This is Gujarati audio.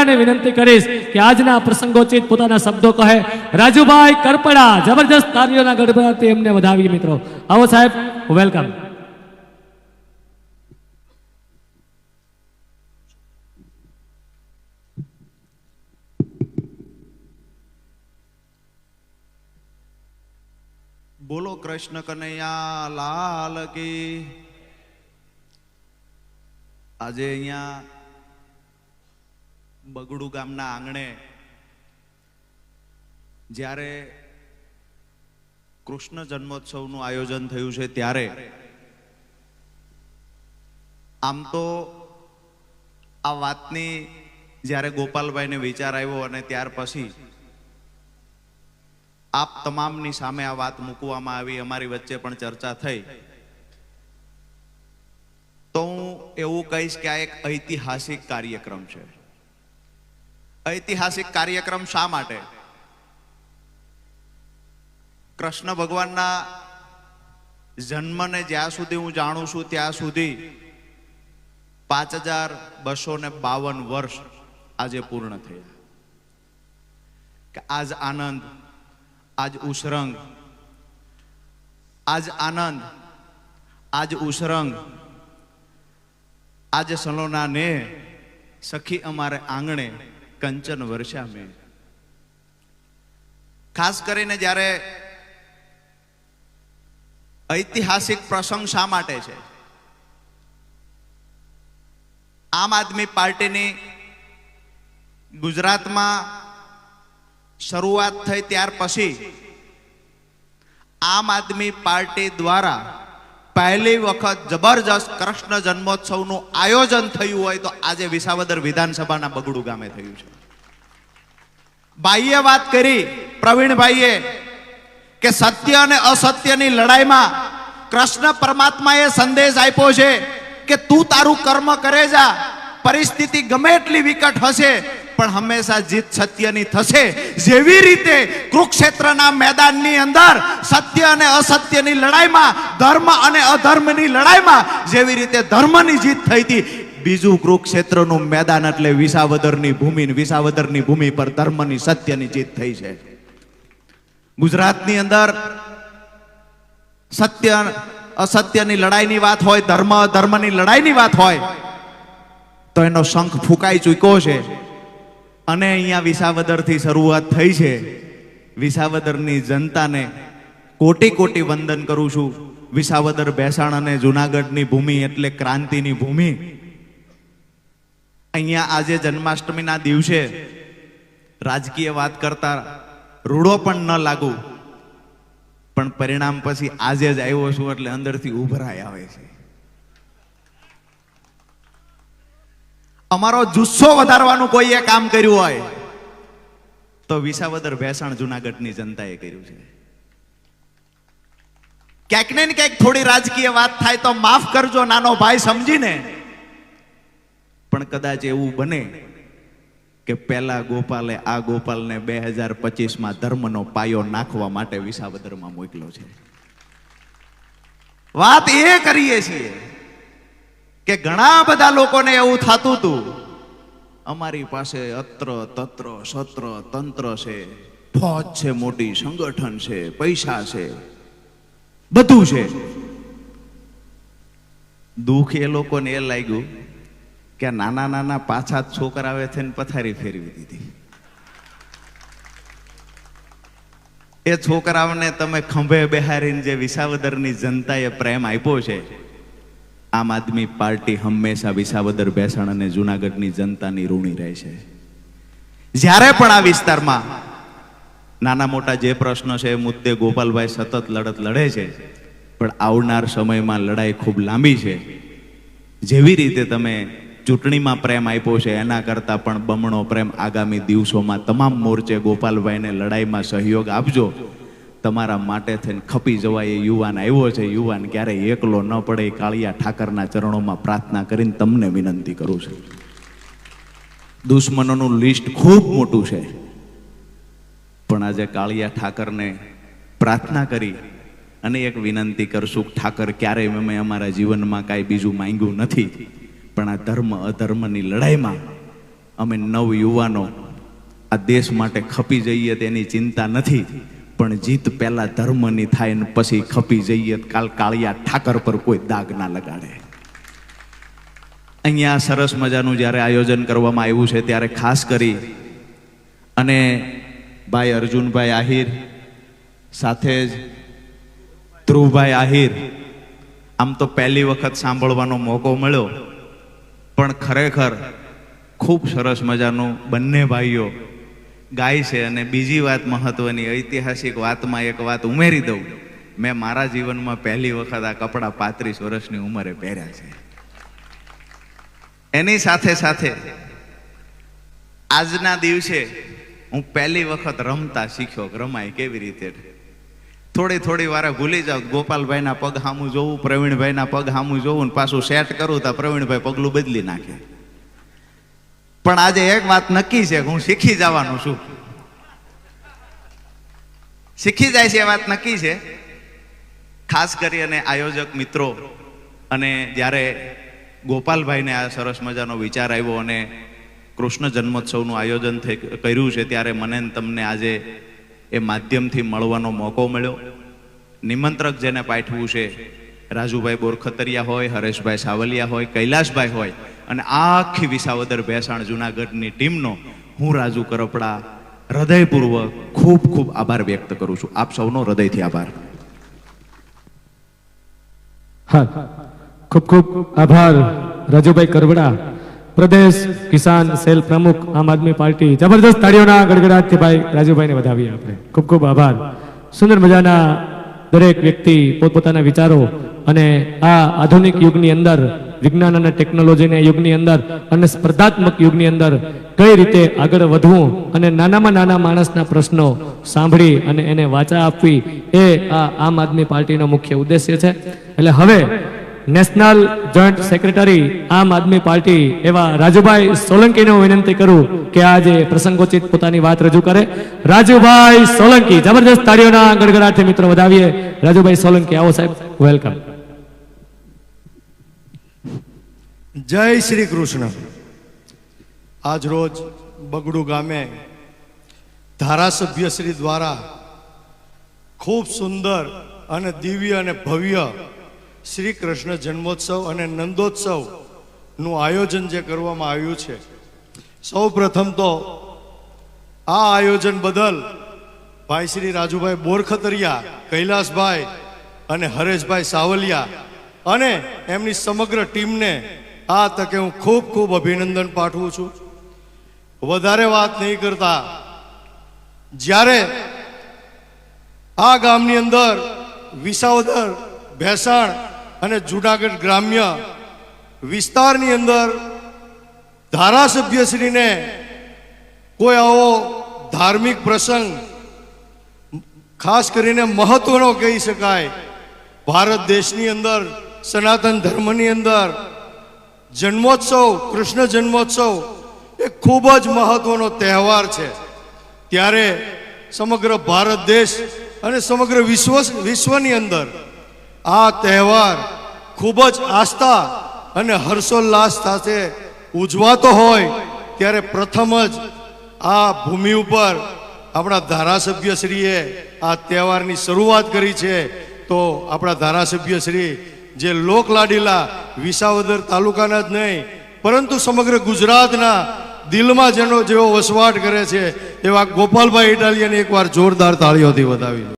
બધાને વિનંતી કરીશ કે આજના પ્રસંગોચિત પોતાના શબ્દો કહે. રાજુભાઈ કરપડા, જબરજસ્ત તારીઓના ગડબડાથી એમને વધાવીએ મિત્રો. આવો સાહેબ, વેલકમ. બોલો કૃષ્ણ કનૈયા, લાલ કી. આજે અહીંયા બગડુ ગામના આંગણે જ્યારે કૃષ્ણ જન્મોત્સવનું આયોજન થયું છે ત્યારે આમ તો આ વાતની જ્યારે ગોપાલભાઈને વિચાર આવ્યો અને ત્યાર પછી આપ તમામની સામે આ વાત મૂકવામાં આવી, અમારી વચ્ચે પણ ચર્ચા થઈ. તો હું એવું કહીશ કે આ એક ઐતિહાસિક કાર્યક્રમ છે. ઐતિહાસિક કાર્યક્રમ શા માટે? કૃષ્ણ ભગવાનના જન્મને જ્યાં સુધી હું જાણું છું, ત્યાં સુધી પાંચ હજાર બસો ને બાવન વર્ષ આજે પૂર્ણ થયા. કે આજ આનંદ, આજ ઉસરંગ, આજ આનંદ, આજ ઉસરંગ, આજ સલોના ને સખી અમારે આંગણે કંચન વર્ષા મેં. ખાસ કરીને જ્યારે ઐતિહાસિક પ્રસંગ શા માટે છે? આમ આદમી પાર્ટીની ગુજરાતમાં શરૂઆત થઈ ત્યાર પછી આમ આદમી પાર્ટી દ્વારા પહેલી વખત જબરજસ્ત કૃષ્ણ જન્મોત્સવનું આયોજન થયું હોય તો આજે વિસાવદર વિધાનસભાના બગડુ ગામે થયું છે. ભાઈએ વાત કરી પ્રવીણભાઈએ કે સત્ય અને અસત્યની લડાઈમાં કૃષ્ણ પરમાત્માએ સંદેશ આપ્યો છે કે તું તારું કર્મ કરે જા, પરિસ્થિતિ ગમે એટલી વિકટ હશે પણ હંમેશા જીત સત્યની થશે. જેવી રીતે કુરુક્ષેત્રના મેદાનની અંદર સત્ય અને અસત્યની લડાઈમાં, ધર્મ અને અધર્મની લડાઈમાં જેવી રીતે ધર્મની જીત થઈ હતી, બીજું કુરુક્ષેત્રનું મેદાન એટલે વિસાવદરની ભૂમિ વિસાવદરની ભૂમિ પર ધર્મની સત્યની જીત થઈ છે. ગુજરાતની અંદર સત્ય, અસત્યની લડાઈની વાત હોય, ધર્મ, અધર્મની લડાઈની વાત હોય, તો એનો શંખ ફૂંકાઈ ચૂક્યો છે. અને અહીંયા વિસાવદરથી શરૂઆત થઈ છે. વિસાવદરની જનતાને કોટી કોટી વંદન કરું છું. વિસાવદર બેસાણ અને જુનાગઢની ભૂમિ એટલે ક્રાંતિની ભૂમિ. અહીંયા આજે જન્માષ્ટમીના દિવસે રાજકીય વાત કરતા રૂડો પણ ન લાગુ. પણ પરિણામ પછી આજે જ આવ્યો છું એટલે અંદરથી ઉભરાય આવે છે. અમારો જુસ્સો વધારવાનું કોઈએ કામ કર્યું હોય, તો વિસાવદર ભેસાણ જુનાગઢની જનતાએ કર્યું છે. ક્યાંક ને ક્યાંક થોડી રાજકીય વાત થાય તો માફ કરજો, નાનો ભાઈ સમજીને. પણ કદાચ એવું બને કે પેલા ગોપાલે આ ગોપાલને બે હજાર પચીસમાં ધર્મનો પાયો નાખવા માટે વિસાવદરમાં મોકલ્યો છે. વાત એ કરીએ છીએ કે ઘણા બધા લોકોને એવું થતું હતું અમારી પાસે અત્ર, તત્ર, સત્ર, તંત્ર છે, ફોજ છે, મોટી સંગઠન છે, પૈસા છે, બધું છે. દુઃખ એ લોકોને એ લાગ્યું કે નાના નાના પાછા છોકરાવે થઈને પથારી ફેરવી દીધી. એ છોકરાઓને તમે ખંભે બેહારીને જે વિસાવદરની જનતાએ પ્રેમ આપ્યો છે આમ આદમી પાર્ટી હંમેશા વિસાવદર બેસાણ અને જુનાગઢની જનતાની ઋણી રહે છે. જ્યારે પણ આ વિસ્તારમાં નાના મોટા જે પ્રશ્ન છે એ મુદ્દે ગોપાલભાઈ સતત લડત લડે છે, પણ આવનાર સમયમાં લડાઈ ખૂબ લાંબી છે. જેવી રીતે તમે ચૂંટણીમાં પ્રેમ આપ્યો છે, એના કરતાં પણ બમણો પ્રેમ આગામી દિવસોમાં તમામ મોરચે ગોપાલભાઈને લડાઈમાં સહયોગ આપજો. તમારા માટે થઈને ખપી જવાય એ યુવાન આવ્યો છે. યુવાન ક્યારેય એકલો ન પડે. એ કાળિયા ઠાકરના ચરણોમાં પ્રાર્થના કરીને તમને વિનંતી કરું છું. દુશ્મનોનું લિસ્ટ ખૂબ મોટું છે. પણ આજે કાળિયા ઠાકરને પ્રાર્થના કરી અને એક વિનંતી કરશું ઠાકર, ક્યારેય અમે અમારા જીવનમાં કાંઈ બીજું માંગ્યું નથી. પણ આ ધર્મ અધર્મની લડાઈમાં અમે નવ યુવાનો આ દેશ માટે ખપી જઈએ તેની ચિંતા નથી. પણ જીત પહેલા ધર્મની થાય ને પછી ખપી જઈએ કાલ કાળિયા ઠાકર પર કોઈ દાગ ના લગાડે. અહીંયા સરસ મજાનું જ્યારે આયોજન કરવામાં આવ્યું છે ત્યારે ખાસ કરી અને ભાઈ અર્જુનભાઈ આહિર સાથે જ ધ્રુવભાઈ આહિર, આમ તો પહેલી વખત સાંભળવાનો મોકો મળ્યો, પણ ખરેખર ખૂબ સરસ મજાનું બંને ભાઈઓ ગાય છે અને બીજી વાત મહત્વની, ઐતિહાસિક વાતમાં એક વાત ઉમેરી દઉં. મેં મારા જીવનમાં પહેલી વખત આ કપડાં પાંત્રીસ વર્ષની ઉંમરે પહેર્યા છે. એની સાથે સાથે આજના દિવસે હું પહેલી વખત રમતા શીખ્યો રમાય કેવી રીતે? થોડી થોડી વારે ભૂલી જાઉં, ગોપાલભાઈના પગ સામું જોવું પ્રવીણભાઈના પગ સામું જોવું ને પાછું સેટ કરું તો પ્રવીણભાઈ પગલું બદલી નાખે. પણ આજે એક વાત નક્કી છે હું શીખી જવાનો છું. શીખી જાય છે એ વાત નક્કી છે. ખાસ કરી અને આયોજક મિત્રો અને જ્યારે ગોપાલભાઈને આ સરસ મજાનો વિચાર આવ્યો અને કૃષ્ણ જન્મોત્સવનું આયોજન થઈ કર્યું છે, ત્યારે મને તમને આજે એ માધ્યમથી મળવાનો મોકો મળ્યો. નિમંત્રક જેને પાઠવું છે, રાજુભાઈ બોરખતરિયા હોય, હરેશભાઈ સાવલિયા હોય કૈલાસભાઈ હોય અને આખી વિસાવદર ભેસાણ જુનાગઢની ટીમનો હું રાજુ કરપડા હૃદયપૂર્વક ખૂબ ખૂબ આભાર વ્યક્ત કરું છું. આપ સૌનો હૃદયથી આભાર. હા, ખૂબ ખૂબ આભાર રાજુભાઈ કરવડા. પ્રદેશ કિસાન સેલ પ્રમુખ આમ આદમી પાર્ટી. જબરદસ્ત તાળીઓના ગડગડાટથી ભાઈ રાજુભાઈને વધાવીએ આપણે. ખૂબ ખૂબ આભાર. સુંદર મજાના દરેક વ્યક્તિ પોતપોતાના વિચારો અને આ આધુનિક યુગની અંદર વિજ્ઞાન અને ટેકનોલોજીના યુગની અંદર અને સ્પર્ધાત્મક યુગની અંદર કઈ રીતે આગળ વધવું અને નાનામાં નાના માણસના પ્રશ્નો સાંભળી અને એને વાચા આપવી એ આ આમ આદમી પાર્ટીનો મુખ્ય ઉદ્દેશ્ય છે. એટલે હવે નેશનલ જોઈન્ટ સેક્રેટરી આમ આદમી પાર્ટી એવા રાજુભાઈ સોલંકીને હું વિનંતી કરું કે આજે પ્રસંગોચિત પોતાની વાત રજૂ કરે. રાજુભાઈ સોલંકી જબરદસ્ત તાળીઓના ગડગડાટથી મિત્રો વધાવીએ. રાજુભાઈ સોલંકી, આવો સાહેબ વેલકમ જય શ્રી કૃષ્ણ. આજ રોજ બગડુ ગામે ધારાસભ્ય શ્રી દ્વારા ખૂબ સુંદર અને દિવ્ય અને ભવ્ય શ્રી કૃષ્ણ જન્મોત્સવ અને નંદોત્સવનું આયોજન જે કરવામાં આવ્યું છે. સૌ પ્રથમ તો આ આયોજન બદલ ભાઈ શ્રી રાજુભાઈ બોરખતરિયા, કૈલાસભાઈ અને હરેશભાઈ સાવલિયા અને એમની સમગ્ર ટીમને આ તકે હું ખૂબ ખૂબ અભિનંદન પાઠવું છું. વધારે વાત નહીં કરતા. જ્યારે આ ગામની અંદર વિસાવદર, ભેસાણ અને જુનાગઢ ગ્રામ્ય વિસ્તારની અંદર ધારાસભ્યશ્રીને કોઈ આવો ધાર્મિક પ્રસંગ, ખાસ કરીને મહત્વનો કહી શકાય. ભારત દેશની અંદર સનાતન ધર્મની અંદર જન્મોત્સવ, કૃષ્ણ જન્મોત્સવ એ ખૂબ જ મહત્વનો તહેવાર છે. ત્યારે સમગ્ર ભારત દેશ અને સમગ્ર વિશ્વ, વિશ્વની અંદર આ તહેવાર ખૂબ જ આસ્થા અને હર્ષોલ્લાસ સાથે ઉજવાતો હોય ત્યારે પ્રથમ જ આ ભૂમિ ઉપર આપણા ધારાસભ્યશ્રીએ આ તહેવારની શરૂઆત કરી છે. તો આપણા ધારાસભ્યશ્રી જે લોકલાડીલા વિસાવદર તાલુકાના જ નહીં, પરંતુ સમગ્ર ગુજરાતના દિલમાં જેનો જેવો વસવાટ કરે છે, એવા ગોપાલભાઈ ઇટાલિયન એકવાર જોરદાર તાળીઓથી વધાવી.